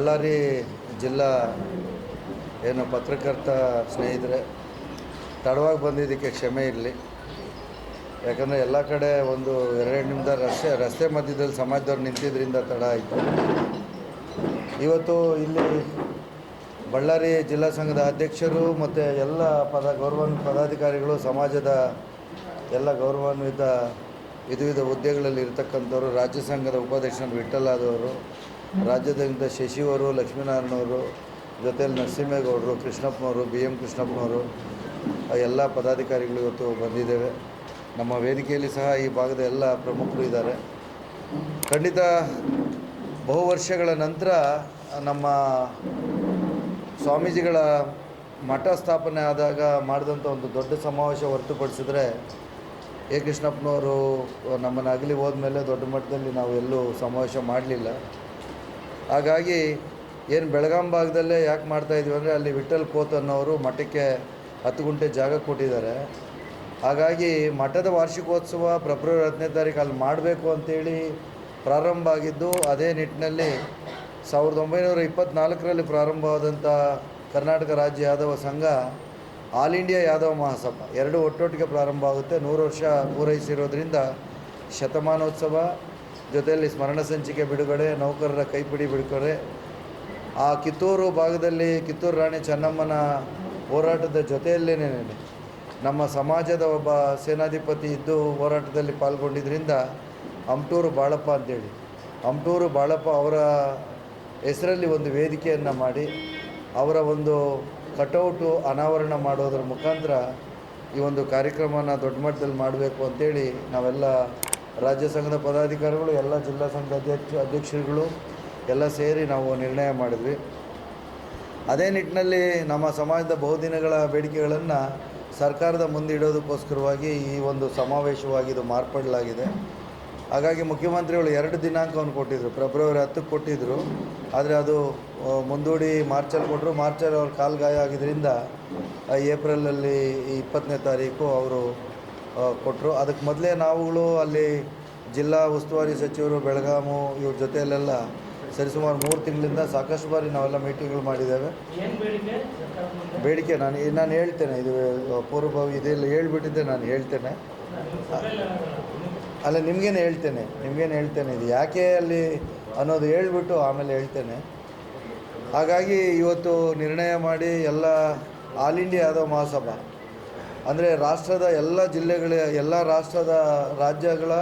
ಬಳ್ಳಾರಿ ಜಿಲ್ಲಾ ಏನು ಪತ್ರಕರ್ತ ಸ್ನೇಹಿತರೆ, ತಡವಾಗಿ ಬಂದಿದ್ದಕ್ಕೆ ಕ್ಷಮೆ ಇರಲಿ. ಯಾಕಂದರೆ ಎಲ್ಲ ಕಡೆ ಒಂದು ಎರಡು ನಿಮಿಷ ರಸ್ತೆ ರಸ್ತೆ ಮಧ್ಯದಲ್ಲಿ ಸಮಾಜದವ್ರು ನಿಂತಿದ್ದರಿಂದ ತಡ ಆಯಿತು. ಇವತ್ತು ಇಲ್ಲಿ ಬಳ್ಳಾರಿ ಜಿಲ್ಲಾ ಸಂಘದ ಅಧ್ಯಕ್ಷರು ಮತ್ತು ಎಲ್ಲ ಪದ ಗೌರವಾನ್ವಿತ ಪದಾಧಿಕಾರಿಗಳು, ಸಮಾಜದ ಎಲ್ಲ ಗೌರವಾನ್ವಿತ ವಿಧ ವಿಧ ಹುದ್ದೆಗಳಲ್ಲಿ ಇರ್ತಕ್ಕಂಥವ್ರು, ರಾಜ್ಯ ಸಂಘದ ಉಪಾಧ್ಯಕ್ಷರು ವಿಠಲಾದವರು ರಾಜ್ಯದಿಂದ ಶಶಿಯವರು ಲಕ್ಷ್ಮೀನಾರಾಯಣವರು ಜೊತೆಯಲ್ಲಿ ನರಸಿಂಹೇಗೌಡರು, ಕೃಷ್ಣಪ್ಪನವರು ಬಿ ಎಂ ಕೃಷ್ಣಪ್ಪನವರು ಎಲ್ಲ ಪದಾಧಿಕಾರಿಗಳು ಇವತ್ತು ಬಂದಿದ್ದೇವೆ. ನಮ್ಮ ವೇದಿಕೆಯಲ್ಲಿ ಸಹ ಈ ಭಾಗದ ಎಲ್ಲ ಪ್ರಮುಖರು ಇದ್ದಾರೆ. ಖಂಡಿತ ಬಹು ವರ್ಷಗಳ ನಂತರ ನಮ್ಮ ಸ್ವಾಮೀಜಿಗಳ ಮಠ ಸ್ಥಾಪನೆ ಆದಾಗ ಮಾಡಿದಂಥ ಒಂದು ದೊಡ್ಡ ಸಮಾವೇಶ ಹೊರತುಪಡಿಸಿದ್ರೆ ಎ. ಕೃಷ್ಣಪ್ಪನವರು ನಮ್ಮನ್ನು ಅಗಲಿ ಹೋದ್ಮೇಲೆ ದೊಡ್ಡ ಮಟ್ಟದಲ್ಲಿ ನಾವು ಎಲ್ಲೂ ಸಮಾವೇಶ ಮಾಡಲಿಲ್ಲ. ಹಾಗಾಗಿ ಏನು ಬೆಳಗಾಂ ಭಾಗದಲ್ಲೇ ಯಾಕೆ ಮಾಡ್ತಾಯಿದ್ವಿ ಅಂದರೆ ಅಲ್ಲಿ ವಿಠಲ್ ಕೋತ್ ಅನ್ನೋರು ಮಠಕ್ಕೆ ಹತ್ತು ಗುಂಟೆ ಜಾಗ ಕೊಟ್ಟಿದ್ದಾರೆ. ಹಾಗಾಗಿ ಮಠದ ವಾರ್ಷಿಕೋತ್ಸವ ಫೆಬ್ರವರಿ ಹತ್ತನೇ ತಾರೀಕು ಅಲ್ಲಿ ಮಾಡಬೇಕು ಅಂತೇಳಿ ಪ್ರಾರಂಭ ಆಗಿದ್ದು, ಅದೇ ನಿಟ್ಟಿನಲ್ಲಿ ಸಾವಿರದ ಒಂಬೈನೂರ ಇಪ್ಪತ್ತ್ನಾಲ್ಕರಲ್ಲಿ ಪ್ರಾರಂಭವಾದಂಥ ಕರ್ನಾಟಕ ರಾಜ್ಯ ಯಾದವ ಸಂಘ, ಆಲ್ ಇಂಡಿಯಾ ಯಾದವ ಮಹಾಸಭಾ, ಎರಡು ಒಟ್ಟೊಟ್ಟಿಗೆ ಪ್ರಾರಂಭ ಆಗುತ್ತೆ. ನೂರು ವರ್ಷ ಪೂರೈಸಿರೋದ್ರಿಂದ ಶತಮಾನೋತ್ಸವ. ಜೊತೆಯಲ್ಲಿ ಸ್ಮರಣ ಸಂಚಿಕೆ ಬಿಡುಗಡೆ, ನೌಕರರ ಕೈಪಿಡಿ ಬಿಡುಗಡೆ. ಆ ಕಿತ್ತೂರು ಭಾಗದಲ್ಲಿ ಕಿತ್ತೂರು ರಾಣಿ ಚೆನ್ನಮ್ಮನ ಹೋರಾಟದ ಜೊತೆಯಲ್ಲೇನೇ ನಮ್ಮ ಸಮಾಜದ ಒಬ್ಬ ಸೇನಾಧಿಪತಿ ಇದ್ದು ಹೋರಾಟದಲ್ಲಿ ಪಾಲ್ಗೊಂಡಿದ್ದರಿಂದ ಅಮ್ಟೂರು ಬಾಳಪ್ಪ ಅಂತೇಳಿ. ಅಮ್ಟೂರು ಬಾಳಪ್ಪ ಅವರ ಹೆಸರಲ್ಲಿ ಒಂದು ವೇದಿಕೆಯನ್ನು ಮಾಡಿ, ಅವರ ಒಂದು ಕಟೌಟು ಅನಾವರಣ ಮಾಡೋದ್ರ ಮುಖಾಂತರ ಈ ಒಂದು ಕಾರ್ಯಕ್ರಮನ ದೊಡ್ಡ ಮಟ್ಟದಲ್ಲಿ ಮಾಡಬೇಕು ಅಂತೇಳಿ ನಾವೆಲ್ಲ ರಾಜ್ಯ ಸಂಘದ ಪದಾಧಿಕಾರಿಗಳು, ಎಲ್ಲ ಜಿಲ್ಲಾ ಸಂಘದ ಅಧ್ಯಕ್ಷ ಅಧ್ಯಕ್ಷರುಗಳು ಎಲ್ಲ ಸೇರಿ ನಾವು ನಿರ್ಣಯ ಮಾಡಿದ್ವಿ. ಅದೇ ನಿಟ್ಟಿನಲ್ಲಿ ನಮ್ಮ ಸಮಾಜದ ಬಹುದಿನಗಳ ಬೇಡಿಕೆಗಳನ್ನು ಸರ್ಕಾರದ ಮುಂದೆ ಇಡೋದಕ್ಕೋಸ್ಕರವಾಗಿ ಈ ಒಂದು ಸಮಾವೇಶವಾಗಿ ಇದು ಮಾರ್ಪಡಲಾಗಿದೆ. ಹಾಗಾಗಿ ಮುಖ್ಯಮಂತ್ರಿಗಳು ಎರಡು ದಿನಾಂಕವನ್ನು ಕೊಟ್ಟಿದ್ದರು ಫೆಬ್ರವರಿ ಹತ್ತಕ್ಕೆ ಕೊಟ್ಟಿದ್ದರು ಆದರೆ ಅದು ಮುಂದೂಡಿ ಮಾರ್ಚಲ್ಲಿ ಕೊಟ್ಟರು ಮಾರ್ಚಲ್ಲಿ ಅವ್ರ ಕಾಲು ಗಾಯ ಆಗಿದ್ದರಿಂದ ಏಪ್ರಿಲಲ್ಲಿ ಇಪ್ಪತ್ತನೇ ತಾರೀಕು ಅವರು ಕೊಟ್ಟರು ಅದಕ್ಕೆ ಮೊದಲೇ ನಾವುಗಳು ಅಲ್ಲಿ ಜಿಲ್ಲಾ ಉಸ್ತುವಾರಿ ಸಚಿವರು ಬೆಳಗಾಮು ಇವ್ರ ಜೊತೆಯಲ್ಲೆಲ್ಲ ಸರಿಸುಮಾರು ಮೂರು ತಿಂಗಳಿಂದ ಸಾಕಷ್ಟು ಬಾರಿ ನಾವೆಲ್ಲ ಮೀಟಿಂಗ್ಗಳು ಮಾಡಿದ್ದೇವೆ. ಬೇಡಿಕೆ? ನಾನು ನಾನು ಹೇಳ್ತೇನೆ ಇದು ಪೂರ್ವಭಾವಿ ಇದೆಲ್ಲ ಹೇಳ್ಬಿಟ್ಟಿದ್ದೆ ನಾನು ಹೇಳ್ತೇನೆ. ಅಲ್ಲ ನಿಮಗೇನು ಹೇಳ್ತೇನೆ ನಿಮಗೇನು ಹೇಳ್ತೇನೆ ಇದು ಯಾಕೆ ಅಲ್ಲಿ ಅನ್ನೋದು ಹೇಳ್ಬಿಟ್ಟು ಆಮೇಲೆ ಹೇಳ್ತೇನೆ. ಹಾಗಾಗಿ ಇವತ್ತು ನಿರ್ಣಯ ಮಾಡಿ ಎಲ್ಲ ಆಲ್ ಇಂಡಿಯಾ ಯಾದವ ಮಹಾಸಭಾ. ಅಂದರೆ ರಾಷ್ಟ್ರದ ಎಲ್ಲ ಜಿಲ್ಲೆಗಳ, ಎಲ್ಲ ರಾಷ್ಟ್ರದ ರಾಜ್ಯಗಳ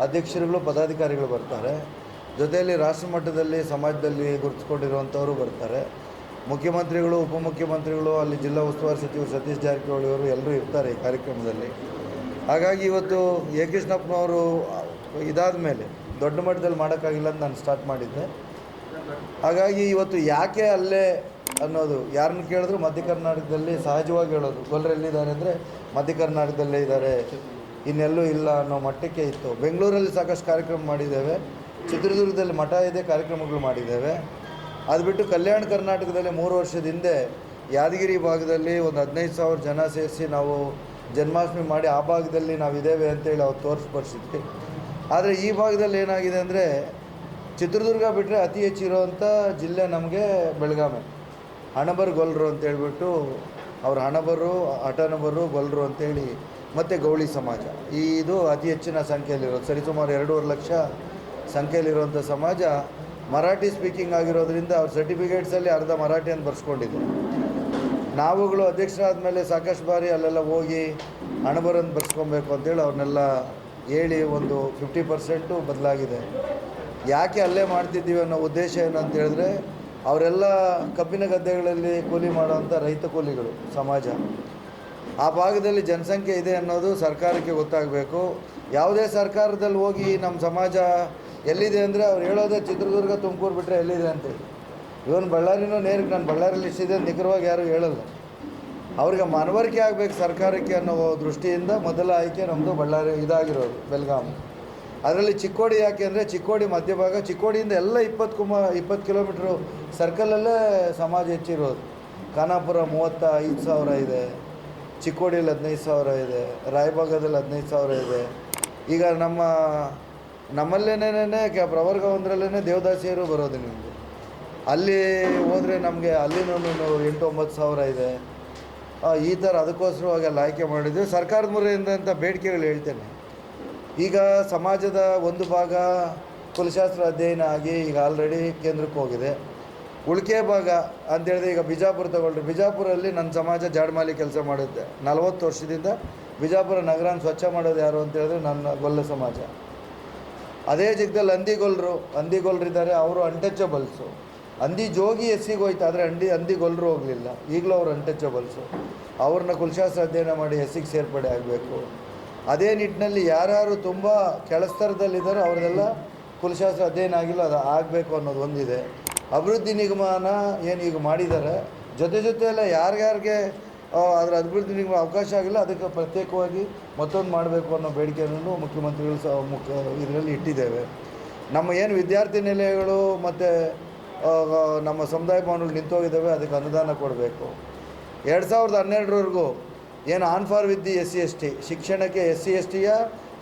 ಅಧ್ಯಕ್ಷರುಗಳು, ಪದಾಧಿಕಾರಿಗಳು ಬರ್ತಾರೆ. ಜೊತೆಯಲ್ಲಿ ರಾಷ್ಟ್ರ ಮಟ್ಟದಲ್ಲಿ, ಸಮಾಜದಲ್ಲಿ ಗುರುತಿಸ್ಕೊಂಡಿರುವಂಥವರು ಬರ್ತಾರೆ. ಮುಖ್ಯಮಂತ್ರಿಗಳು, ಉಪಮುಖ್ಯಮಂತ್ರಿಗಳು, ಅಲ್ಲಿ ಜಿಲ್ಲಾ ಉಸ್ತುವಾರಿ ಸಚಿವರು ಸತೀಶ್ ಜಾರಕಿಹೊಳಿ ಅವರು ಎಲ್ಲರೂ ಇರ್ತಾರೆ ಈ ಕಾರ್ಯಕ್ರಮದಲ್ಲಿ. ಹಾಗಾಗಿ ಇವತ್ತು ಎ ಕೃಷ್ಣಪ್ಪನವರು ಇದಾದ ಮೇಲೆ, ದೊಡ್ಡ ಮಟ್ಟದಲ್ಲಿ ಮಾಡೋಕ್ಕಾಗಿಲ್ಲ ಅಂತ ನಾನು ಸ್ಟಾರ್ಟ್ ಮಾಡಿದ್ದೆ. ಹಾಗಾಗಿ ಇವತ್ತು ಯಾಕೆ ಅಲ್ಲೇ ಅನ್ನೋದು ಯಾರನ್ನು ಕೇಳಿದ್ರು ಮಧ್ಯ ಕರ್ನಾಟಕದಲ್ಲಿ ಸಹಜವಾಗಿ ಹೇಳೋದು ಗೊಲ್ಲರು ಎಲ್ಲಿದ್ದಾರೆ? ಅಂದರೆ ಮಧ್ಯ ಕರ್ನಾಟಕದಲ್ಲೇ ಇದ್ದಾರೆ. ಇನ್ನೆಲ್ಲೂ ಇಲ್ಲ ಅನ್ನೋ ಮಟ್ಟಕ್ಕೆ ಇತ್ತು. ಬೆಂಗಳೂರಲ್ಲಿ ಸಾಕಷ್ಟು ಕಾರ್ಯಕ್ರಮ ಮಾಡಿದ್ದೇವೆ. ಚಿತ್ರದುರ್ಗದಲ್ಲಿ ಮಠ ಇದೆ, ಕಾರ್ಯಕ್ರಮಗಳು ಮಾಡಿದ್ದೇವೆ. ಅದು ಬಿಟ್ಟು ಕಲ್ಯಾಣ ಕರ್ನಾಟಕದಲ್ಲಿ ಮೂರು ವರ್ಷದ ಹಿಂದೆ ಯಾದಗಿರಿ ಭಾಗದಲ್ಲಿ ಒಂದು ಹದಿನೈದು ಸಾವಿರ ಜನ ಸೇರಿಸಿ ನಾವು ಜನ್ಮಾಷ್ಟಮಿ ಮಾಡಿ ಆ ಭಾಗದಲ್ಲಿ ನಾವು ಇದ್ದೇವೆ ಅಂತೇಳಿ ಅವ್ರು ತೋರಿಸ್ಪಡಿಸಿದ್ವಿ ಆದರೆ ಈ ಭಾಗದಲ್ಲಿ ಏನಾಗಿದೆ ಅಂದರೆ ಚಿತ್ರದುರ್ಗ ಬಿಟ್ಟರೆ ಅತಿ ಹೆಚ್ಚಿರುವಂಥ ಜಿಲ್ಲೆ ನಮಗೆ ಬೆಳಗಾವಿ. ಹಣಬರ್ ಗೊಲ್ಲರು ಅಂತ ಹೇಳ್ಬಿಟ್ಟು ಅವ್ರ ಹಣಬರು, ಹಠನಬರು ಗೊಲ್ಲರು ಅಂತೇಳಿ ಮತ್ತು ಗೌಳಿ ಸಮಾಜ. ಈ ಇದು ಅತಿ ಹೆಚ್ಚಿನ ಸಂಖ್ಯೆಯಲ್ಲಿರೋದು ಸರಿಸುಮಾರು ಎರಡೂವರೆ ಲಕ್ಷ ಸಂಖ್ಯೆಯಲ್ಲಿರುವಂಥ ಸಮಾಜ ಮರಾಠಿ ಸ್ಪೀಕಿಂಗ್ ಆಗಿರೋದ್ರಿಂದ ಅವ್ರ ಸರ್ಟಿಫಿಕೇಟ್ಸಲ್ಲಿ ಅರ್ಧ ಮರಾಠಿಯನ್ನು ಬರ್ಸ್ಕೊಂಡಿದ್ರು ನಾವುಗಳು ಅಧ್ಯಕ್ಷರಾದ ಮೇಲೆ ಸಾಕಷ್ಟು ಬಾರಿ ಅಲ್ಲೆಲ್ಲ ಹೋಗಿ ಹಣಬರನ್ನು ಬರ್ಸ್ಕೊಬೇಕು ಅಂತೇಳಿ ಅವ್ರನ್ನೆಲ್ಲ ಹೇಳಿ ಒಂದು ಫಿಫ್ಟಿ ಪರ್ಸೆಂಟು ಬದಲಾಗಿದೆ. ಯಾಕೆ ಅಲ್ಲೇ ಮಾಡ್ತಿದ್ದೀವಿ ಅನ್ನೋ ಉದ್ದೇಶ ಏನು ಅಂತ ಹೇಳಿದ್ರೆ ಅವರೆಲ್ಲ ಕಬ್ಬಿನ ಗದ್ದೆಗಳಲ್ಲಿ ಕೂಲಿ ಮಾಡುವಂಥ ರೈತ ಕೂಲಿಗಳು ಸಮಾಜ. ಆ ಭಾಗದಲ್ಲಿ ಜನಸಂಖ್ಯೆ ಇದೆ ಅನ್ನೋದು ಸರ್ಕಾರಕ್ಕೆ ಗೊತ್ತಾಗಬೇಕು. ಯಾವುದೇ ಸರ್ಕಾರದಲ್ಲಿ ಹೋಗಿ ನಮ್ಮ ಸಮಾಜ ಎಲ್ಲಿದೆ ಅಂದರೆ ಅವ್ರು ಹೇಳೋದೇ ಚಿತ್ರದುರ್ಗ, ತುಮಕೂರು ಬಿಟ್ಟರೆ ಎಲ್ಲಿದೆ ಅಂತೇಳಿ ಇವನು ಬಳ್ಳಾರಿನೂ ನೇರಿಗೆ ನಾನು ಬಳ್ಳಾರಿಯಲ್ಲಿ ಇಷ್ಟಿದೆ ಅಂತ ನಿಖರವಾಗಿ ಯಾರೂ ಹೇಳಲ್ಲ. ಅವ್ರಿಗೆ ಮನವರಿಕೆ ಆಗಬೇಕು ಸರ್ಕಾರಕ್ಕೆ ಅನ್ನೋ ದೃಷ್ಟಿಯಿಂದ ಮೊದಲ ಆಯ್ಕೆ ನಮ್ಮದು ಬಳ್ಳಾರಿ ಇದಾಗಿರೋದು ಬೆಳಗಾಂ ಅದರಲ್ಲಿ ಚಿಕ್ಕೋಡಿ ಯಾಕೆ ಅಂದರೆ ಚಿಕ್ಕೋಡಿ ಮಧ್ಯಭಾಗ, ಚಿಕ್ಕೋಡಿಯಿಂದ ಎಲ್ಲ ಇಪ್ಪತ್ತು ಕುಮ, ಇಪ್ಪತ್ತು ಕಿಲೋಮೀಟ್ರು ಸರ್ಕಲಲ್ಲೇ ಸಮಾಜ ಹೆಚ್ಚಿರೋದು. ಖಾನಾಪುರ ಮೂವತ್ತ ಐದು ಸಾವಿರ ಇದೆ, ಚಿಕ್ಕೋಡಿಯಲ್ಲಿ ಹದಿನೈದು ಸಾವಿರ ಇದೆ, ರಾಯಭಾಗದಲ್ಲಿ ಹದಿನೈದು ಸಾವಿರ ಇದೆ. ಈಗ ನಮ್ಮ ನಮ್ಮಲ್ಲೇನೇ ಕ್ಯಾ ಪ್ರವರ್ಗ ಒಂದರಲ್ಲೇ ದೇವದಾಸಿಯರು ಬರೋದು ನಿಮಗೆ ಅಲ್ಲಿ ಹೋದರೆ ನಮಗೆ ಅಲ್ಲಿನೂ ಎಂಟು ಒಂಬತ್ತು ಸಾವಿರ ಇದೆ. ಈ ಥರ ಅದಕ್ಕೋಸ್ಕರವಾಗಿ ಅಲ್ಲಿ ಆಯ್ಕೆ ಮಾಡಿದ್ವಿ. ಸರ್ಕಾರದ ಮುರೆಯಿಂದ ಅಂತ ಬೇಡಿಕೆಗಳು ಹೇಳ್ತೇನೆ. ಈಗ ಸಮಾಜದ ಒಂದು ಭಾಗ ಕುಲಶಾಸ್ತ್ರ ಅಧ್ಯಯನ ಆಗಿ ಈಗ ಆಲ್ರೆಡಿ ಕೇಂದ್ರಕ್ಕೆ ಹೋಗಿದೆ. ಉಳಿಕೆ ಭಾಗ ಅಂತ ಹೇಳಿದ್ರೆ ಈಗ ಬಿಜಾಪುರ ತಗೊಳ್ರಿ. ಬಿಜಾಪುರಲ್ಲಿ ನನ್ನ ಸಮಾಜ ಜಾಡ್ಮಾಲಿ ಕೆಲಸ ಮಾಡುತ್ತೆ. ನಲವತ್ತು ವರ್ಷದಿಂದ ಬಿಜಾಪುರ ನಗರನ ಸ್ವಚ್ಛ ಮಾಡೋದು ಯಾರು ಅಂತ ಹೇಳಿದ್ರೆ ನನ್ನ ಗೊಲ್ಲ ಸಮಾಜ. ಅದೇ ಜಾಗದಲ್ಲಿ ಹಂದಿಗೊಲ್ಲರು ಅಂದಿಗೊಲ್ಲರಿದ್ದಾರೆ ಅವರು ಅನ್ಟಚಬಲ್ಸು ಅಂದಿ ಜೋಗಿ ಎಸ್ಸಿಗೆ ಹೋಯ್ತು, ಆದರೆ ಅಂದಿ ಹಂದಿಗೊಲ್ಲರು ಹೋಗಲಿಲ್ಲ. ಈಗಲೂ ಅವರು ಅನ್ಟಚಬಲ್ಸು ಅವ್ರನ್ನ ಕುಲಶಾಸ್ತ್ರ ಅಧ್ಯಯನ ಮಾಡಿ ಎಸ್ಸಿಗೆ ಸೇರ್ಪಡೆ ಆಗಬೇಕು. ಅದೇ ನಿಟ್ಟಿನಲ್ಲಿ ಯಾರ್ಯಾರು ತುಂಬ ಕೆಳಸ್ತರದಲ್ಲಿದ್ದಾರೋ ಅವ್ರದ್ದೆಲ್ಲ ಕುಲಶಾಸ್ತ್ರ ಅಧ್ಯಯನ ಆಗಿಲ್ಲ, ಅದು ಆಗಬೇಕು ಅನ್ನೋದು ಒಂದಿದೆ. ಅಭಿವೃದ್ಧಿ ನಿಗಮನ ಏನು ಈಗ ಮಾಡಿದ್ದಾರೆ, ಜೊತೆ ಜೊತೆಯೆಲ್ಲ ಯಾರ್ಯಾರಿಗೆ ಅದರ ಅಭಿವೃದ್ಧಿ ನಿಗಮ ಅವಕಾಶ ಆಗಿಲ್ಲ, ಅದಕ್ಕೆ ಪ್ರತ್ಯೇಕವಾಗಿ ಮತ್ತೊಂದು ಮಾಡಬೇಕು ಅನ್ನೋ ಬೇಡಿಕೆಯನ್ನು ಮುಖ್ಯಮಂತ್ರಿಗಳು ಸಹ ಮುಖ್ಯ ಇದರಲ್ಲಿ ಇಟ್ಟಿದ್ದೇವೆ. ನಮ್ಮ ಏನು ವಿದ್ಯಾರ್ಥಿ ನಿಲಯಗಳು ಮತ್ತು ನಮ್ಮ ಸಮುದಾಯ ಭವನಗಳು ನಿಂತೋಗಿದ್ದಾವೆ, ಅದಕ್ಕೆ ಅನುದಾನ ಕೊಡಬೇಕು. ಎರಡು ಸಾವಿರದ ಹನ್ನೆರಡರವರೆಗೂ ಏನು on par the S C S T ಶಿಕ್ಷಣಕ್ಕೆ ಎಸ್ ಸಿ ಎಸ್ ಟಿಯ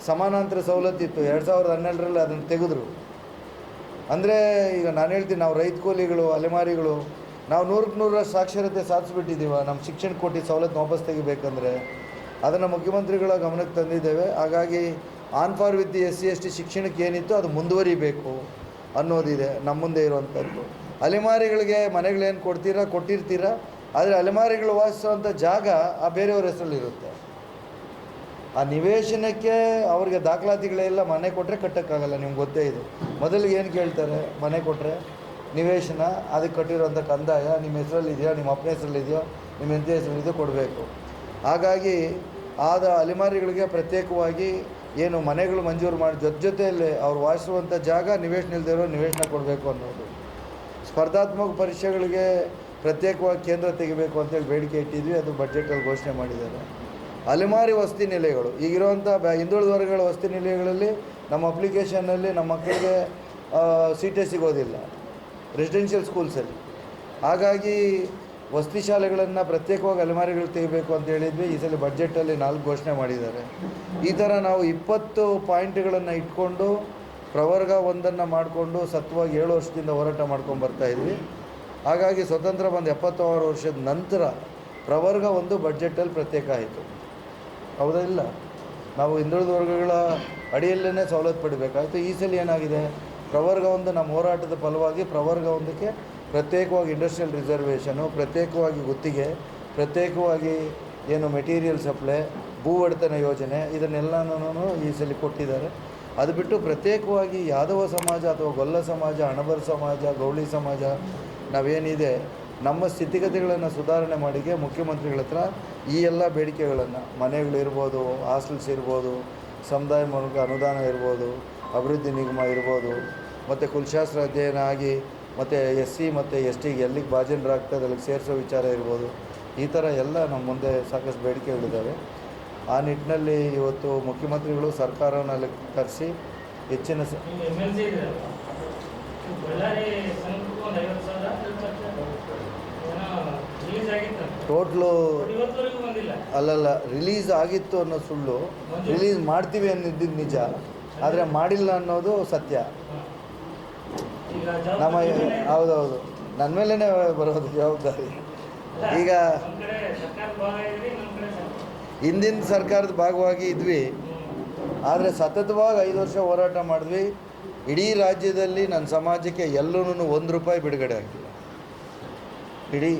ಸಮಾನಾಂತರ ಸವಲತ್ತಿತ್ತು ಎರಡು ಸಾವಿರದ ಹನ್ನೆರಡರಲ್ಲಿ ಅದನ್ನು ತೆಗೆದ್ರು. ಅಂದರೆ ಈಗ ನಾನು ಹೇಳ್ತೀನಿ, ನಾವು ರೈತ ಕೂಲಿಗಳು, ಅಲೆಮಾರಿಗಳು, ನಾವು ನೂರಕ್ಕೆ ನೂರರಷ್ಟು ಸಾಕ್ಷರತೆ ಸಾಧಿಸ್ಬಿಟ್ಟಿದ್ದೀವ. ನಮ್ಮ ಶಿಕ್ಷಣ ಕೊಟ್ಟು ಸವಲತ್ತು ವಾಪಸ್ ತೆಗಿಬೇಕಂದ್ರೆ ಅದನ್ನು ಮುಖ್ಯಮಂತ್ರಿಗಳ ಗಮನಕ್ಕೆ ತಂದಿದ್ದೇವೆ. ಹಾಗಾಗಿ on par with S C S T ಶಿಕ್ಷಣಕ್ಕೆ ಏನಿತ್ತು, ಅದು ಮುಂದುವರಿಬೇಕು ಅನ್ನೋದಿದೆ ನಮ್ಮ ಮುಂದೆ ಇರುವಂಥದ್ದು. ಅಲೆಮಾರಿಗಳಿಗೆ ಮನೆಗಳೇನು ಕೊಡ್ತೀರಾ? ಕೊಟ್ಟಿರ್ತೀರಾ? ಆದರೆ ಅಲೆಮಾರಿಗಳು ವಾಸಿಸುವಂಥ ಜಾಗ ಆ ಬೇರೆಯವ್ರ ಹೆಸರಲ್ಲಿರುತ್ತೆ ಆ ನಿವೇಶನಕ್ಕೆ ಅವ್ರಿಗೆ ದಾಖಲಾತಿಗಳೆಲ್ಲ ಮನೆ ಕೊಟ್ಟರೆ ಕಟ್ಟೋಕ್ಕಾಗಲ್ಲ, ನಿಮ್ಗೆ ಗೊತ್ತೇ ಇದು. ಮೊದಲಿಗೆ ಏನು ಕೇಳ್ತಾರೆ? ಮನೆ ಕೊಟ್ಟರೆ ನಿವೇಶನ, ಅದಕ್ಕೆ ಕಟ್ಟಿರೋಂಥ ಕಂದಾಯ, ನಿಮ್ಮ ಹೆಸರಲ್ಲಿದೆಯೋ ನಿಮ್ಮ ಅಪ್ಪನ ಹೆಸರಲ್ಲಿದೆಯೋ ನಿಮ್ಮ ಹೆಂಡತಿ ಹೆಸರಲ್ಲಿದೆಯೋ ಕೊಡಬೇಕು. ಹಾಗಾಗಿ ಆದ ಅಲೆಮಾರಿಗಳಿಗೆ ಪ್ರತ್ಯೇಕವಾಗಿ ಏನು ಮನೆಗಳು ಮಂಜೂರು ಮಾಡಿ, ಜೊತೆ ಜೊತೆಯಲ್ಲಿ ಅವ್ರು ವಾಸಿಸುವಂಥ ಜಾಗ ನಿವೇಶನ ಇಲ್ದಿರೋ ನಿವೇಶನ ಕೊಡಬೇಕು ಅನ್ನೋದು. ಸ್ಪರ್ಧಾತ್ಮಕ ಪರೀಕ್ಷೆಗಳಿಗೆ ಪ್ರತ್ಯೇಕವಾಗಿ ಕೇಂದ್ರ ತೆಗಿಬೇಕು ಅಂತೇಳಿ ಬೇಡಿಕೆ ಇಟ್ಟಿದ್ವಿ, ಅದು ಬಜೆಟಲ್ಲಿ ಘೋಷಣೆ ಮಾಡಿದ್ದಾರೆ. ಅಲೆಮಾರಿ ವಸತಿ ನಿಲಯಗಳು, ಈಗಿರುವಂಥ ಬ್ಯಾ, ಹಿಂದುಳಿದ ವರ್ಗಗಳ ವಸತಿ ನಿಲಯಗಳಲ್ಲಿ ನಮ್ಮ ಅಪ್ಲಿಕೇಶನಲ್ಲಿ ನಮ್ಮ ಮಕ್ಕಳಿಗೆ ಸೀಟೇ ಸಿಗೋದಿಲ್ಲ, ರೆಸಿಡೆನ್ಷಿಯಲ್ ಸ್ಕೂಲ್ಸಲ್ಲಿ. ಹಾಗಾಗಿ ವಸತಿ ಶಾಲೆಗಳನ್ನು ಪ್ರತ್ಯೇಕವಾಗಿ ಅಲೆಮಾರಿಗಳು ತೆಗಿಬೇಕು ಅಂತ ಹೇಳಿದ್ವಿ, ಈ ಸಲ ಬಡ್ಜೆಟಲ್ಲಿ ನಾಲ್ಕು ಘೋಷಣೆ ಮಾಡಿದ್ದಾರೆ. ಈ ಥರ ನಾವು ಇಪ್ಪತ್ತು ಪಾಯಿಂಟ್ಗಳನ್ನು ಇಟ್ಕೊಂಡು ಪ್ರವರ್ಗ ಒಂದನ್ನು ಮಾಡಿಕೊಂಡು ಸತ್ವಾಗಿ ಏಳು ವರ್ಷದಿಂದ ಹೋರಾಟ ಮಾಡ್ಕೊಂಡು ಬರ್ತಾ ಇದ್ವಿ. ಹಾಗಾಗಿ ಸ್ವತಂತ್ರ ಬಂದ ಎಪ್ಪತ್ತಾರು ವರ್ಷದ ನಂತರ ಪ್ರವರ್ಗ ಒಂದು ಬಡ್ಜೆಟಲ್ಲಿ ಪ್ರತ್ಯೇಕ ಆಯಿತು. ಹೌದಾ ಇಲ್ಲ? ನಾವು ಹಿಂದುಳಿದ ವರ್ಗಗಳ ಅಡಿಯಲ್ಲೇ ಸವಲತ್ತು ಪಡಿಬೇಕಾಯಿತು. ಈ ಸಲ ಏನಾಗಿದೆ? ಪ್ರವರ್ಗ ಒಂದು ನಮ್ಮ ಹೋರಾಟದ ಫಲವಾಗಿ ಪ್ರವರ್ಗ ಒಂದಕ್ಕೆ ಪ್ರತ್ಯೇಕವಾಗಿ ಇಂಡಸ್ಟ್ರಿಯಲ್ ರಿಸರ್ವೇಷನು ಪ್ರತ್ಯೇಕವಾಗಿ ಗುತ್ತಿಗೆ, ಪ್ರತ್ಯೇಕವಾಗಿ ಏನು ಮೆಟೀರಿಯಲ್ ಸಪ್ಲೈ ಭೂ ಒಡೆತನ ಯೋಜನೆ, ಇದನ್ನೆಲ್ಲನೂ ಈ ಸಲ ಕೊಟ್ಟಿದ್ದಾರೆ. ಅದು ಬಿಟ್ಟು ಪ್ರತ್ಯೇಕವಾಗಿ ಯಾದವ ಸಮಾಜ ಅಥವಾ ಗೊಲ್ಲ ಸಮಾಜ, ಅಣಬರ ಸಮಾಜ, ಗೌಳಿ ಸಮಾಜ ನಾವೇನಿದೆ, ನಮ್ಮ ಸ್ಥಿತಿಗತಿಗಳನ್ನು ಸುಧಾರಣೆ ಮಾಡಿಗೆ ಮುಖ್ಯಮಂತ್ರಿಗಳ ಹತ್ರ ಈ ಎಲ್ಲ ಬೇಡಿಕೆಗಳನ್ನು ಮನೆಗಳಿರ್ಬೋದು ಹಾಸ್ಟೆಲ್ಸ್ ಇರ್ಬೋದು, ಸಮುದಾಯ ಮೂಲಕ ಅನುದಾನ ಇರ್ಬೋದು, ಅಭಿವೃದ್ಧಿ ನಿಗಮ ಇರ್ಬೋದು, ಮತ್ತು ಕುಲಶಾಸ್ತ್ರ ಅಧ್ಯಯನ ಆಗಿ, ಮತ್ತು ಎಸ್ ಸಿ ಮತ್ತು ಎಸ್ ಟಿಗೆ ಎಲ್ಲಿಗೆ ಬಾಜಿನರಾಗ್ತದೆ ಅಲ್ಲಿಗೆ ಸೇರಿಸೋ ವಿಚಾರ ಇರ್ಬೋದು. ಈ ಥರ ಎಲ್ಲ ನಮ್ಮ ಮುಂದೆ ಸಾಕಷ್ಟು ಬೇಡಿಕೆಗಳಿದ್ದಾವೆ ಆ ನಿಟ್ಟಿನಲ್ಲಿ ಇವತ್ತು ಮುಖ್ಯಮಂತ್ರಿಗಳು ಸರ್ಕಾರವನ್ನು ಅಲ್ಲಿ ಕರೆಸಿ ಹೆಚ್ಚಿನ ಸ ನಿಮ್ಮ ಎಂ ಎಲ್ ಸಿ ಇದ್ರಲ್ಲ ಬಳ್ಳಾರಿ ಸಂಘಕ್ಕೆ ಒಂದು ಐವತ್ತು ಸಾವಿರ ಹೆಲ್ಪ್ ಆಗ್ತದೆ. ಏನೋ ರಿಲೀಸ್ ಆಗಿತ್ತು ಟೋಟ್ಲು ಅಲ್ಲಲ್ಲ ರಿಲೀಸ್ ಆಗಿತ್ತು ಅನ್ನೋ ಸುಳ್ಳು. ರಿಲೀಸ್ ಮಾಡ್ತೀವಿ ಅನ್ನಿದ್ದು ನಿಜ. ಆದರೆ ಮಾಡಿಲ್ಲ ಅನ್ನೋದು ಸತ್ಯ. ನಮ್ಮ ಹೌದೌದು. ನನ್ನ ಮೇಲೇ ಬರೋದು ಜವಾಬ್ದಾರಿ. ಈಗ ಹಿಂದಿನ ಸರ್ಕಾರದ ಭಾಗವಾಗಿ ಇದ್ವಿ. ಆದರೆ ಸತತವಾಗಿ ಐದು ವರ್ಷ ಹೋರಾಟ ಮಾಡಿದ್ವಿ. ಇಡೀ ರಾಜ್ಯದಲ್ಲಿ ನನ್ನ ಸಮಾಜಕ್ಕೆ ಎಲ್ಲೂ ಒಂದು ರೂಪಾಯಿ ಬಿಡುಗಡೆ ಆಗಿಲ್ಲ. ಇಡೀ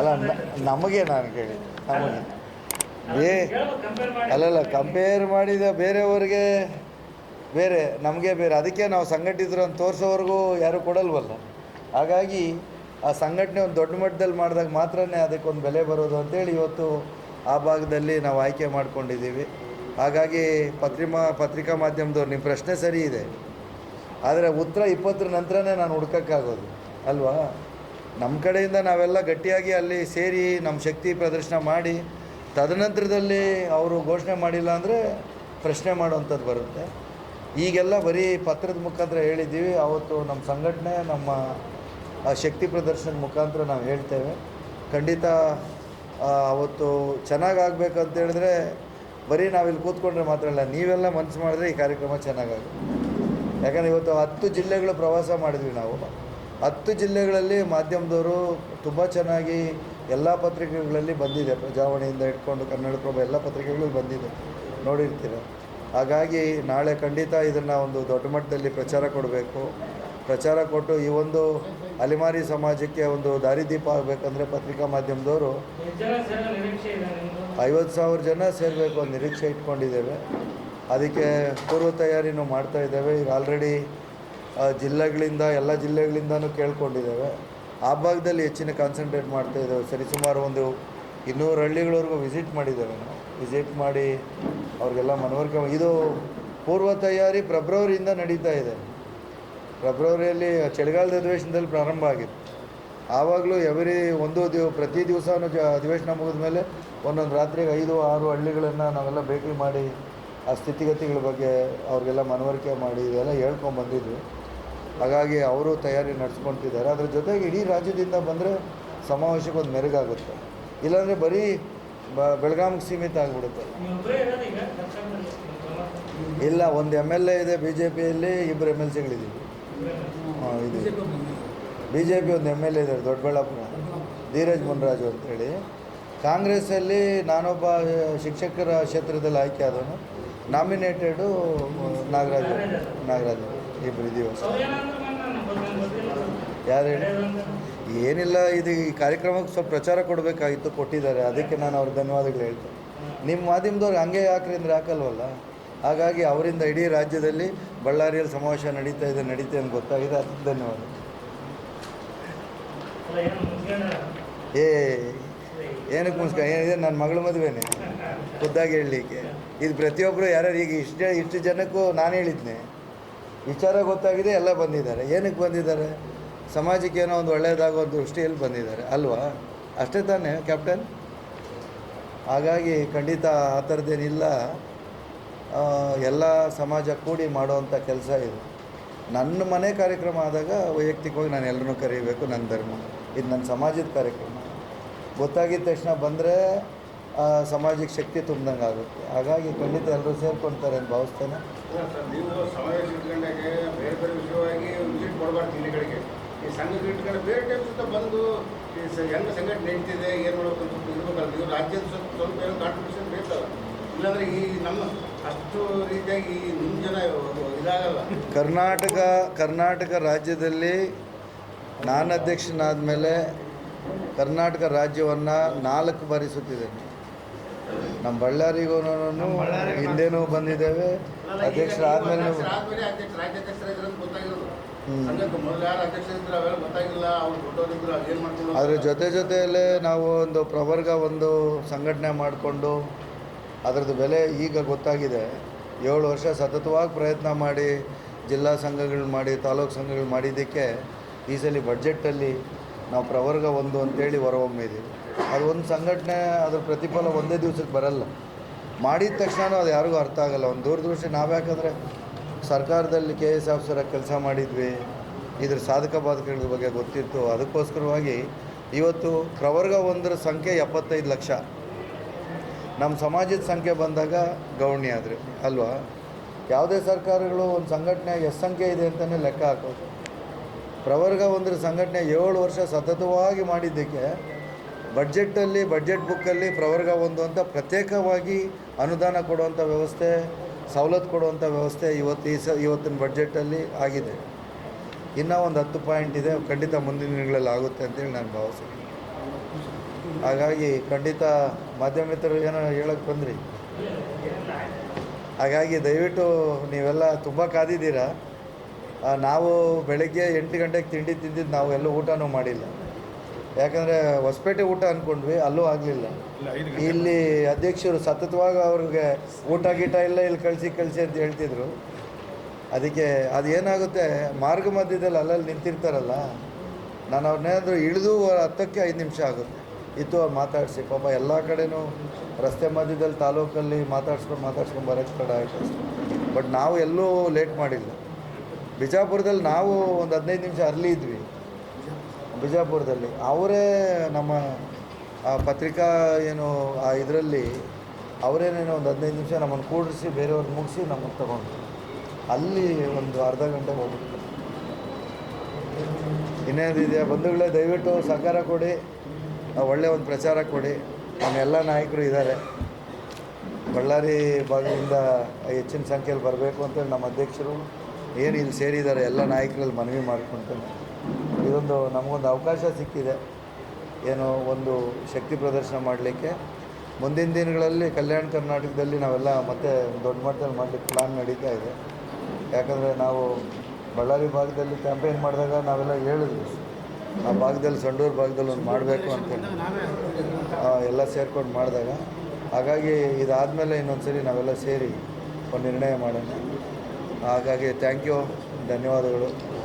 ಅಲ್ಲ ನಮಗೆ ನಾನು ಕೇಳಿ ನಮಗೆ. ಏ ಅಲ್ಲಲ್ಲ ಕಂಪೇರ್ ಮಾಡಿದ ಬೇರೆಯವ್ರಿಗೆ ಬೇರೆ ನಮಗೆ ಬೇರೆ ಅದಕ್ಕೆ ನಾವು ಸಂಘಟಿತರು ಅಂತ ತೋರಿಸೋವರೆಗೂ ಯಾರೂ ಕೊಡಲ್ವಲ್ಲ. ಹಾಗಾಗಿ ಆ ಸಂಘಟನೆ ಒಂದು ದೊಡ್ಡ ಮಟ್ಟದಲ್ಲಿ ಮಾಡಿದಾಗ ಮಾತ್ರ ಅದಕ್ಕೊಂದು ಬೆಲೆ ಬರೋದು ಅಂತೇಳಿ ಇವತ್ತು ಆ ಭಾಗದಲ್ಲಿ ನಾವು ಆಯ್ಕೆ ಮಾಡ್ಕೊಂಡಿದ್ದೀವಿ. ಹಾಗಾಗಿ ಪತ್ರಿಮಾ ಪತ್ರಿಕಾ ಮಾಧ್ಯಮದವ್ರು ನಿಮ್ಮ ಪ್ರಶ್ನೆ ಸರಿ ಇದೆ. ಆದರೆ ಉತ್ತರ ಇಪ್ಪತ್ತರ ನಂತರನೇ ನಾನು ಹುಡ್ಕೋಕ್ಕಾಗೋದು. ಅಲ್ವಾ? ನಮ್ಮ ಕಡೆಯಿಂದ ನಾವೆಲ್ಲ ಗಟ್ಟಿಯಾಗಿ ಅಲ್ಲಿ ಸೇರಿ ನಮ್ಮ ಶಕ್ತಿ ಪ್ರದರ್ಶನ ಮಾಡಿ, ತದನಂತರದಲ್ಲಿ ಅವರು ಘೋಷಣೆ ಮಾಡಿಲ್ಲ ಅಂದರೆ ಪ್ರಶ್ನೆ ಮಾಡುವಂಥದ್ದು ಬರುತ್ತೆ. ಈಗೆಲ್ಲ ಬರೀ ಪತ್ರದ ಮುಖಾಂತರ ಹೇಳಿದ್ದೀವಿ. ಅವತ್ತು ನಮ್ಮ ಸಂಘಟನೆ, ನಮ್ಮ ಶಕ್ತಿ ಪ್ರದರ್ಶನದ ಮುಖಾಂತರ ನಾವು ಹೇಳ್ತೇವೆ. ಖಂಡಿತ ಅವತ್ತು ಚೆನ್ನಾಗಾಗಬೇಕಂತ ಹೇಳಿದ್ರೆ ಬರೀ ನಾವಿಲ್ಲಿ ಕೂತ್ಕೊಂಡ್ರೆ ಮಾತ್ರ ಅಲ್ಲ, ನೀವೆಲ್ಲ ಮನಸ್ಸು ಮಾಡಿದ್ರೆ ಈ ಕಾರ್ಯಕ್ರಮ ಚೆನ್ನಾಗಾಗುತ್ತೆ. ಯಾಕಂದರೆ ಇವತ್ತು ಹತ್ತು ಜಿಲ್ಲೆಗಳು ಪ್ರವಾಸ ಮಾಡಿದ್ವಿ ನಾವು. ಹತ್ತು ಜಿಲ್ಲೆಗಳಲ್ಲಿ ಮಾಧ್ಯಮದವರು ತುಂಬ ಚೆನ್ನಾಗಿ ಎಲ್ಲ ಪತ್ರಿಕೆಗಳಲ್ಲಿ ಬಂದಿದೆ. ಪ್ರಜಾವಾಣಿಯಿಂದ ಇಟ್ಕೊಂಡು ಕನ್ನಡಪ್ರಭ ಎಲ್ಲ ಪತ್ರಿಕೆಗಳು ಬಂದಿದೆ. ನೋಡಿರ್ತೀರ. ಹಾಗಾಗಿ ನಾಳೆ ಖಂಡಿತ ಇದನ್ನು ಒಂದು ದೊಡ್ಡ ಮಟ್ಟದಲ್ಲಿ ಪ್ರಚಾರ ಕೊಡಬೇಕು. ಪ್ರಚಾರ ಕೊಟ್ಟು ಈ ಒಂದು ಅಲೆಮಾರಿ ಸಮಾಜಕ್ಕೆ ಒಂದು ದಾರಿದೀಪ ಆಗಬೇಕಂದ್ರೆ ಪತ್ರಿಕಾ ಮಾಧ್ಯಮದವರು ಐವತ್ತು ಸಾವಿರ ಜನ ಸೇರಬೇಕು ನಿರೀಕ್ಷೆ ಇಟ್ಕೊಂಡಿದ್ದೇವೆ. ಅದಕ್ಕೆ ಪೂರ್ವ ತಯಾರಿನೂ ಮಾಡ್ತಾ ಇದ್ದೇವೆ. ಈಗ ಆಲ್ರೆಡಿ ಜಿಲ್ಲೆಗಳಿಂದ, ಎಲ್ಲ ಜಿಲ್ಲೆಗಳಿಂದನೂ ಕೇಳ್ಕೊಂಡಿದ್ದೇವೆ. ಆ ಭಾಗದಲ್ಲಿ ಹೆಚ್ಚಿನ ಕಾನ್ಸಂಟ್ರೇಟ್ ಮಾಡ್ತಾ ಇದ್ದೇವೆ. ಸರಿಸುಮಾರು ಒಂದು ಇನ್ನೂರು ಹಳ್ಳಿಗಳವರೆಗೂ ವಿಸಿಟ್ ಮಾಡಿದ್ದೇವೆ ನಾವು. ವಿಸಿಟ್ ಮಾಡಿ ಅವ್ರಿಗೆಲ್ಲ ಮನವರಿಕೆ ಇದು ಪೂರ್ವ ತಯಾರಿ ಫೆಬ್ರವರಿಯಿಂದ ನಡೀತಾ ಇದೆ. ಫೆಬ್ರವರಿಯಲ್ಲಿ ಚಳಿಗಾಲದ ಅಧಿವೇಶನದಲ್ಲಿ ಪ್ರಾರಂಭ ಆಗಿತ್ತು. ಆವಾಗಲೂ ಎವ್ರಿ ಒಂದು ದಿವ ಪ್ರತಿ ದಿವಸನೂ ಜ ಅಧಿವೇಶನ ಮುಗಿದ ಮೇಲೆ ಒಂದೊಂದು ರಾತ್ರಿಗೆ ಐದು, ಆರು ಹಳ್ಳಿಗಳನ್ನು ನಾವೆಲ್ಲ ಭೇಟಿ ಮಾಡಿ ಆ ಸ್ಥಿತಿಗತಿಗಳ ಬಗ್ಗೆ ಅವ್ರಿಗೆಲ್ಲ ಮನವರಿಕೆ ಮಾಡಿ ಇದೆಲ್ಲ ಹೇಳ್ಕೊಂಡು ಬಂದಿದ್ವಿ. ಹಾಗಾಗಿ ಅವರು ತಯಾರಿ ನಡೆಸ್ಕೊತಿದ್ದಾರೆ. ಅದ್ರ ಜೊತೆಗೆ ಇಡೀ ರಾಜ್ಯದಿಂದ ಬಂದರೆ ಸಮಾವೇಶಕ್ಕೆ ಒಂದು ಮೆರುಗಾಗುತ್ತೆ. ಇಲ್ಲಾಂದರೆ ಬರೀ ಬ, ಬೆಳಗಾವಿಗೆ ಸೀಮಿತ ಆಗಿಬಿಡುತ್ತೆ? ಇಲ್ಲ, ಒಂದು ಎಂ ಎಲ್ ಎ ಇದೆ ಬಿ ಜೆ ಪಿಯಲ್ಲಿ ಇಬ್ಬರು ಎಂ ಎಲ್ ಸಿಗಳಿದ್ದೀವಿ ಹಾಂ, ಇದು. ಬಿ ಜೆ ಪಿ ಒಂದು ಎಂ ಎಲ್ ಎ ಇದ್ದಾರೆ, ದೊಡ್ಡಬಳ್ಳಾಪುರ. ಧೀರಜ್ ಮುನ್ರಾಜು ಅಂತೇಳಿ. ಕಾಂಗ್ರೆಸ್ಸಲ್ಲಿ ನಾನೊಬ್ಬ ಶಿಕ್ಷಕರ ಕ್ಷೇತ್ರದಲ್ಲಿ ಆಯ್ಕೆ ಆದವನು. ನಾಮಿನೇಟೆಡು ನಾಗರಾಜ್. ನಾಗರಾಜ್ ಇಬ್ಬರು ಇದ್ದೀವಿ ಯಾರು ಹೇಳಿ? ಏನಿಲ್ಲ ಇದು ಈ ಕಾರ್ಯಕ್ರಮಕ್ಕೆ ಸ್ವಲ್ಪ ಪ್ರಚಾರ ಕೊಡಬೇಕಾಗಿತ್ತು ಕೊಟ್ಟಿದ್ದಾರೆ. ಅದಕ್ಕೆ ನಾನು ಅವ್ರ ಧನ್ಯವಾದಗಳು ಹೇಳ್ತೇನೆ. ನಿಮ್ಮ ಮಾಧ್ಯಮದವ್ರು ಹಂಗೆ ಹಾಕ್ರಿ ಅಂದ್ರೆ ಹಾಕಲ್ವಲ್ಲ ಹಾಗಾಗಿ ಅವರಿಂದ ಇಡೀ ರಾಜ್ಯದಲ್ಲಿ ಬಳ್ಳಾರಿಯಲ್ಲಿ ಸಮಾವೇಶ ನಡೀತಾ ಇದೆ ನಡೀತಾ ಅಂತ ಗೊತ್ತಾಗಿದೆ. ಅದಕ್ಕೆ ಧನ್ಯವಾದ? ಏ ಏನಕ್ಕೆ ಮುನ್ಸ್ಕ ಏನಿದೆ ನನ್ನ ಮಗಳ ಮದುವೆನೇ. ಖುದ್ದಾಗಿ ಹೇಳಲಿಕ್ಕೆ ಇದು ಪ್ರತಿಯೊಬ್ಬರು ಯಾರ್ಯಾರು ಈಗ ಇಷ್ಟು ಇಷ್ಟು ಜನಕ್ಕೂ ನಾನು ಹೇಳಿದ್ನೆ. ವಿಚಾರ ಗೊತ್ತಾಗಿದೆ, ಎಲ್ಲ ಬಂದಿದ್ದಾರೆ. ಏನಕ್ಕೆ ಬಂದಿದ್ದಾರೆ? ಸಮಾಜಕ್ಕೆ ಏನೋ ಒಂದು ಒಳ್ಳೆಯದಾಗೋ ದೃಷ್ಟಿಯಲ್ಲಿ ಬಂದಿದ್ದಾರೆ. ಅಲ್ವಾ? ಅಷ್ಟೇ ತಾನೇ, ಕ್ಯಾಪ್ಟನ್? ಹಾಗಾಗಿ ಖಂಡಿತ ಆ ಥರದ್ದೇನಿಲ್ಲ. ಎಲ್ಲ ಸಮಾಜ ಕೂಡಿ ಮಾಡುವಂಥ ಕೆಲಸ ಇದು. ನನ್ನ ಮನೆ ಕಾರ್ಯಕ್ರಮ ಆದಾಗ ವೈಯಕ್ತಿಕವಾಗಿ ನಾನು ಎಲ್ಲರನ್ನೂ ಕರೀಬೇಕು, ನನ್ನ ಧರ್ಮ. ಇದು ನನ್ನ ಸಮಾಜದ ಕಾರ್ಯಕ್ರಮ. ಗೊತ್ತಾಗಿದ್ದ ತಕ್ಷಣ ಬಂದರೆ ಸಮಾಜಕ್ಕೆ ಶಕ್ತಿ ತುಂಬ್ದಂಗೆ ಆಗುತ್ತೆ. ಹಾಗಾಗಿ ಖಂಡಿತ ಎಲ್ಲರೂ ಸೇರ್ಕೊಳ್ತಾರೆ ಅಂತ ಭಾವಿಸ್ತೇನೆ. ನೀವು ಸಮಾವೇಶ ಇಟ್ಕೊಂಡಾಗೆ ಬೇರೆ ಬೇರೆ ವಿಷಯವಾಗಿ ವಿಸಿಟ್ ಕೊಡಬಾರ್ದು ಜಿಲ್ಲೆಗಳಿಗೆ ಈ ಸಂಘ ಇಟ್ಕೊಂಡು ಬೇರೆ ಟೈಮ್ ಸುತ್ತ ಬಂದು ಈ ಹೆಂಗೆ ಸಂಘಟನೆ ನಡೀತಿದೆ ಏನು ಮಾಡಬೇಕು ಅಂತ ಇರ್ಬೇಕಲ್ಲ. ನೀವು ರಾಜ್ಯದ ಸ್ವಲ್ಪ ಸ್ವಲ್ಪ ಏನೋ ಕಾಂಟ್ರಿಬ್ಯೂಷನ್ ಬೇಕಲ್ಲ. ಇಲ್ಲಾಂದ್ರೆ ಈ ನಮ್ಮ ಅಷ್ಟು ರೀತಿಯಾಗಿ ಈ ನಿಮ್ಮ ಜನ ಇದಾಗಲ್ಲ. ಕರ್ನಾಟಕ ಕರ್ನಾಟಕ ರಾಜ್ಯದಲ್ಲಿ ನಾನು ಅಧ್ಯಕ್ಷನಾದ ಮೇಲೆ ಕರ್ನಾಟಕ ರಾಜ್ಯವನ್ನು ನಾಲ್ಕು ಬಾರಿ ಸುತ್ತಿದ್ದೇನೆ. ನಮ್ಮ ಬಳ್ಳಾರಿಗೂ ಹಿಂದೆನೂ ಬಂದಿದ್ದೇವೆ. ಅಧ್ಯಕ್ಷರಾದ್ಮೇಲೆ ಅದ್ರ ಜೊತೆ ಜೊತೆಯಲ್ಲೇ ನಾವು ಒಂದು ಪ್ರವರ್ಗ ಒಂದು ಸಂಘಟನೆ ಮಾಡಿಕೊಂಡು ಅದರದ್ದು ಬೆಲೆ ಈಗ ಗೊತ್ತಾಗಿದೆ. ಏಳು ವರ್ಷ ಸತತವಾಗಿ ಪ್ರಯತ್ನ ಮಾಡಿ ಜಿಲ್ಲಾ ಸಂಘಗಳು ಮಾಡಿ ತಾಲೂಕು ಸಂಘಗಳು ಮಾಡಿದ್ದಕ್ಕೆ ಈ ಸಲ ಬಡ್ಜೆಟ್ಟಲ್ಲಿ ನಾವು ಪ್ರವರ್ಗ ಒಂದು ಅಂತೇಳಿ ಹೊರಹೊಮ್ಮಿದ್ದೀವಿ ಅದು ಒಂದು ಸಂಘಟನೆ, ಅದ್ರ ಪ್ರತಿಫಲ ಒಂದೇ ದಿವಸಕ್ಕೆ ಬರಲ್ಲ. ಮಾಡಿದ ತಕ್ಷಣ ಅದು ಯಾರಿಗೂ ಅರ್ಥ ಆಗಲ್ಲ. ಒಂದು ದೂರದೃಷ್ಟಿ ನಾವ್ಯಾಕಂದರೆ ಸರ್ಕಾರದಲ್ಲಿ ಕೆ ಎಸ್ ಆಫೀಸರ ಕೆಲಸ ಮಾಡಿದ್ವಿ. ಇದ್ರ ಸಾಧಕ ಬಾಧಕಗಳ ಬಗ್ಗೆ ಗೊತ್ತಿತ್ತು. ಅದಕ್ಕೋಸ್ಕರವಾಗಿ ಇವತ್ತು ಪ್ರವರ್ಗ ಒಂದರ ಸಂಖ್ಯೆ ಎಪ್ಪತ್ತೈದು ಲಕ್ಷ. ನಮ್ಮ ಸಮಾಜದ ಸಂಖ್ಯೆ ಬಂದಾಗ ಗೌಣ್ಯ ಆದರೆ, ಅಲ್ವಾ? ಯಾವುದೇ ಸರ್ಕಾರಗಳು ಒಂದು ಸಂಘಟನೆ ಎಷ್ಟು ಸಂಖ್ಯೆ ಇದೆ ಅಂತಲೇ ಲೆಕ್ಕ ಹಾಕೋದು. ಪ್ರವರ್ಗ ಒಂದರ ಸಂಘಟನೆ ಏಳು ವರ್ಷ ಸತತವಾಗಿ ಮಾಡಿದ್ದಕ್ಕೆ ಬಡ್ಜೆಟ್ಟಲ್ಲಿ ಬಡ್ಜೆಟ್ ಬುಕ್ಕಲ್ಲಿ ಪ್ರವರ್ಗ ಒಂದು ಅಂತ ಪ್ರತ್ಯೇಕವಾಗಿ ಅನುದಾನ ಕೊಡುವಂಥ ವ್ಯವಸ್ಥೆ, ಸವಲತ್ತು ಕೊಡುವಂಥ ವ್ಯವಸ್ಥೆ ಇವತ್ತು ಈ ಸ, ಇವತ್ತಿನ ಬಡ್ಜೆಟಲ್ಲಿ ಆಗಿದೆ. ಇನ್ನೂ ಒಂದು ಹತ್ತು ಪಾಯಿಂಟ್ ಇದೆ, ಖಂಡಿತ ಮುಂದಿನ ದಿನಗಳಲ್ಲಿ ಆಗುತ್ತೆ ಅಂತೇಳಿ ನಾನು ಭಾವಿಸ್ತೀನಿ. ಹಾಗಾಗಿ ಖಂಡಿತ ಮಾಧ್ಯಮ ಮಿತ್ರರು ಏನೋ ಹೇಳಕ್ಕೆ ಬಂದ್ರಿ? ಹಾಗಾಗಿ ದಯವಿಟ್ಟು ನೀವೆಲ್ಲ ತುಂಬ ಕಾದಿದ್ದೀರಾ? ನಾವು ಬೆಳಗ್ಗೆ ಎಂಟು ಗಂಟೆಗೆ ತಿಂಡಿ ತಿಂದಿದ್ದು ನಾವು ಎಲ್ಲೂ ಊಟನೂ ಮಾಡಿಲ್ಲ. ಯಾಕಂದರೆ ಹೊಸಪೇಟೆ ಊಟ ಅಂದ್ಕೊಂಡ್ವಿ ಅಲ್ಲೂ ಆಗಲಿಲ್ಲ. ಇಲ್ಲಿ ಅಧ್ಯಕ್ಷರು ಸತತವಾಗಿ ಅವ್ರಿಗೆ ಊಟ ಗೀಟ ಇಲ್ಲ ಇಲ್ಲಿ ಕಳಿಸಿ ಕಳಿಸಿ ಅಂತ ಹೇಳ್ತಿದ್ರು. ಅದಕ್ಕೆ ಅದು ಏನಾಗುತ್ತೆ ಮಾರ್ಗ ಮಧ್ಯದಲ್ಲಿ ಅಲ್ಲಲ್ಲಿ ನಿಂತಿರ್ತಾರಲ್ಲ ನಾನು ಅವ್ರನ್ನೇನಾದರೂ ಇಳಿದು ಹತ್ತಕ್ಕೆ ಐದು ನಿಮಿಷ ಆಗುತ್ತೆ. ಇತ್ತು ಅವ್ರು ಮಾತಾಡಿಸಿ. ಪಾಪ ಎಲ್ಲ ಕಡೆನೂ ರಸ್ತೆ ಮಧ್ಯದಲ್ಲಿ ತಾಲೂಕಲ್ಲಿ ಮಾತಾಡ್ಸ್ಕೊಂಡು ಮಾತಾಡ್ಸ್ಕೊಂಡು ಬರೋಕ್ಕೆ ತಡ ಆಯಿತು ಬಟ್ ನಾವು ಎಲ್ಲೂ ಲೇಟ್ ಮಾಡಿಲ್ಲ. ಬಿಜಾಪುರದಲ್ಲಿ ನಾವು ಒಂದು ಹದಿನೈದು ನಿಮಿಷ ಅರ್ಲಿ ಇದ್ವಿ. ಬಿಜಾಪುರದಲ್ಲಿ. ಅವರೇ ನಮ್ಮ, ಆ ಪತ್ರಿಕಾ ಏನು, ಆ ಇದರಲ್ಲಿ ಅವರೇನೇನೋ ಒಂದು ಹದಿನೈದು ನಿಮಿಷ ನಮ್ಮನ್ನು ಕೂಡಿಸಿ ಬೇರೆಯವ್ರು ಮುಗಿಸಿ ನಮ್ಮನ್ನು ತಗೊಂಡು ಅಲ್ಲಿ ಒಂದು ಅರ್ಧ ಗಂಟೆ ಹೋಗ್ಬಿಟ್ಟು ಇನ್ನೇನಿದೆ ಬಂಧುಗಳೇ, ದಯವಿಟ್ಟು ಸಹಕಾರ ಕೊಡಿ. ಒಳ್ಳೆಯ ಒಂದು ಪ್ರಚಾರ ಕೊಡಿ. ನಮ್ಮ ಎಲ್ಲ ನಾಯಕರು ಇದ್ದಾರೆ. ಬಳ್ಳಾರಿ ಭಾಗದಿಂದ ಹೆಚ್ಚಿನ ಸಂಖ್ಯೆಯಲ್ಲಿ ಬರಬೇಕು ಅಂತೇಳಿ ನಮ್ಮ ಅಧ್ಯಕ್ಷರು ಏನು ಇಲ್ಲಿ ಸೇರಿದ್ದಾರೆ, ಎಲ್ಲ ನಾಯಕರಲ್ಲಿ ಮನವಿ ಮಾಡ್ಕೊತೇನೆ ಇದೊಂದು ನಮಗೊಂದು ಅವಕಾಶ ಸಿಕ್ಕಿದೆ. ಏನು ಒಂದು ಶಕ್ತಿ ಪ್ರದರ್ಶನ ಮಾಡಲಿಕ್ಕೆ. ಮುಂದಿನ ದಿನಗಳಲ್ಲಿ ಕಲ್ಯಾಣ ಕರ್ನಾಟಕದಲ್ಲಿ ನಾವೆಲ್ಲ ಮತ್ತೆ ದೊಡ್ಡ ಮಟ್ಟದಲ್ಲಿ ಮಾಡಲಿಕ್ಕೆ ಪ್ಲಾನ್ ನಡೀತಾ ಇದೆ. ಯಾಕಂದರೆ ನಾವು ಬಳ್ಳಾರಿ ಭಾಗದಲ್ಲಿ ಕ್ಯಾಂಪೇನ್ ಮಾಡಿದಾಗ ನಾವೆಲ್ಲ ಹೇಳಿದ್ವಿ. ಆ ಭಾಗದಲ್ಲಿ, ಸಂಡೂರು ಭಾಗದಲ್ಲಿ ಒಂದು ಮಾಡಬೇಕು ಅಂತೇಳಿ ಎಲ್ಲ ಸೇರ್ಕೊಂಡು ಮಾಡಿದಾಗ. ಹಾಗಾಗಿ ಇದಾದಮೇಲೆ ಇನ್ನೊಂದು ಸರಿ ನಾವೆಲ್ಲ ಸೇರಿ ಒಂದು ನಿರ್ಣಯ ಮಾಡೋಣ. ಹಾಗಾಗಿ ಥ್ಯಾಂಕ್ ಯು ಧನ್ಯವಾದಗಳು.